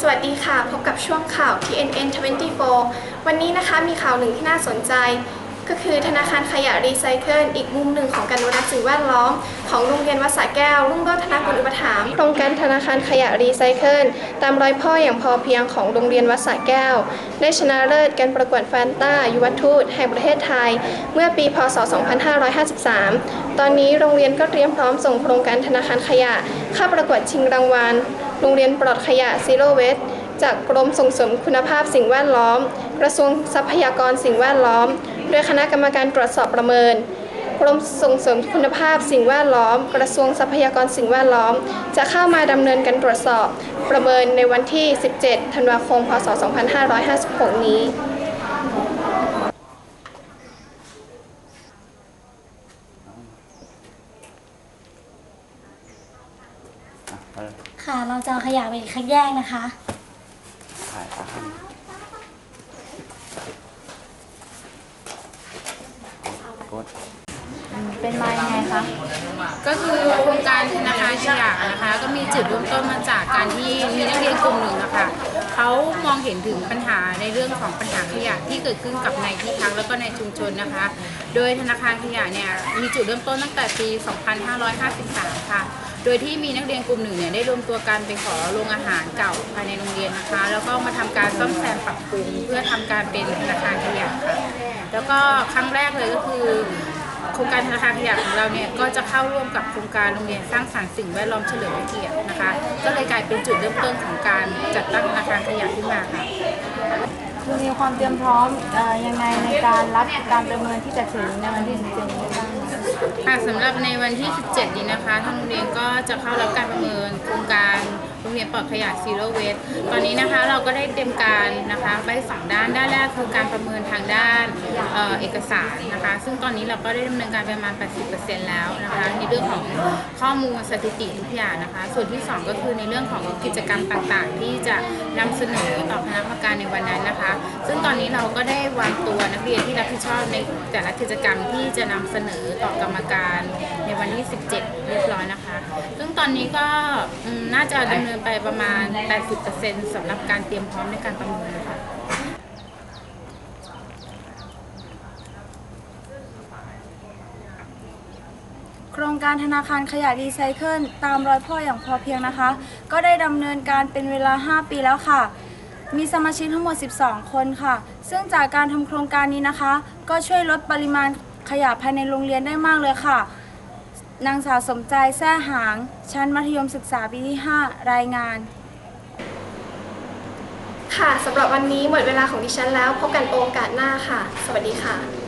สวัสดีค่ะ พบกับช่วงข่าว TNN 24 วันนี้นะคะมีข่าวหนึ่งที่น่าสนใจ ก็คือธนาคารขยะรีไซเคิลอีกมุมหนึ่งของการอนุรักษ์สิ่งแวดล้อม ของโรงเรียนวัดสระแก้ว รุ่งโรจน์ธนากุลอุปถัมภ์โครงการธนาคารขยะรีไซเคิลตามรอยพ่ออย่างพอเพียงของโรงเรียนวัดสระแก้ว ได้ชนะเลิศการประกวดแฟนต้ายุวทูตแห่งประเทศไทย เมื่อปีพศ 2553 ตอนนี้โรงเรียนก็เตรียมพร้อมส่งโครงการธนาคารขยะ เข้าประกวดชิงรางวัล โรงเรียนปลอดขยะซีโร่เวสจากกรมส่งเสริมคุณภาพสิ่งแวดล้อม กระทรวงทรัพยากรสิ่งแวดล้อม โดยคณะกรรมการตรวจสอบประเมิน กรมส่งเสริมคุณภาพสิ่งแวดล้อม กระทรวงทรัพยากรสิ่งแวดล้อม จะเข้ามาดำเนินการตรวจสอบ ประเมินในวันที่ 17 ธันวาคม พศ 2556 นี้ อะไป เลยค่ะ เราจะเอาขยะไปคัดแยกนะคะ ถ่ายอะกด เป็นมายังไงคะ ก็คือโครงการธนาคารขยะนะคะ ก็มีจุดเริ่มต้นมาจากการที่มีนักเรียนกลุ่มหนึ่งนะคะเขามองเห็นถึงปัญหาในเรื่องของปัญหาขยะที่เกิดขึ้นกับในที่พักแล้วก็ในชุมชนนะคะ โดยธนาคารขยะเนี่ยมีจุดเริ่มต้นตั้งแต่ปี 2553 ค่ะ โดยที่มีนักเรียนกลุ่มหนึ่งเนี่ยได้รวมตัวกันไปขอโรงอาหารเก่าภายในโรงเรียนนะคะ แล้วก็มาทำการซ่อมแซมปรับปรุงเพื่อทำการเป็นธนาคารขยะค่ะแล้วก็ครั้งแรกเลยก็คือโครงการธนาคารขยะของเราเนี่ยก็จะเข้าร่วมกับโครงการโรงเรียนสร้างสรรค์สิ่งแวดล้อมเฉลิมพระเกียรตินะคะ ก็เลยกลายเป็นจุดเริ่มต้นของการจัดตั้งธนาคารขยะขึ้นมาค่ะคือมีความเตรียมพร้อมอยังไงในการรับการประเมินที่จะถึงในวันที่17นี้บ้าง ค่ะสำหรับในวันที่ 17 นี้นะคะทางโรงเรียนก็จะเข้ารับการประเมินโครงการ เรียนปลอดขยะ Zero Waste ตอนนี้นะคะเราก็ได้เตรียมการนะคะไว้สองด้านด้านแรกคือการประเมินทางด้านเออเอกสารนะคะ ซึ่งตอนนี้เราก็ได้ดำเนินการไปประมาณ 80%แล้วนะคะในเรื่องของข้อมูลสถิติทุกอย่างนะคะ ส่วนที่สองก็คือในเรื่องของกิจกรรมต่างๆ ที่จะนำเสนอต่อคณะกรรมการในวันนั้นนะคะ ซึ่งตอนนี้เราก็ได้วางตัวนักเรียนที่รับผิดชอบในแต่ละกิจกรรมที่จะนำเสนอต่อกรรมการในวันที่ 17 เรียบร้อยนะคะ ซึ่งตอนนี้ก็น่าจะดำเนินไปประมาณ 80%สำหรับการเตรียมพร้อมในการประเมินนะคะโครงการธนาคารขยะรีไซเคิลตามรอยพ่ออย่างพอเพียงนะคะ ก็ได้ดำเนินการเป็นเวลา 5 ปีแล้วค่ะ มีสมาชิกทั้งหมด 12 คนค่ะ ซึ่งจากการทำโครงการนี้นะคะ ก็ช่วยลดปริมาณขยะภายในโรงเรียนได้มากเลยค่ะ นางสาวสมใจแซ่หาง ชั้นมัธยมศึกษาปีที่ 5 รายงาน ค่ะสำหรับวันนี้หมดเวลาของดิฉันแล้ว พบกันโอกาสหน้าค่ะ สวัสดีค่ะ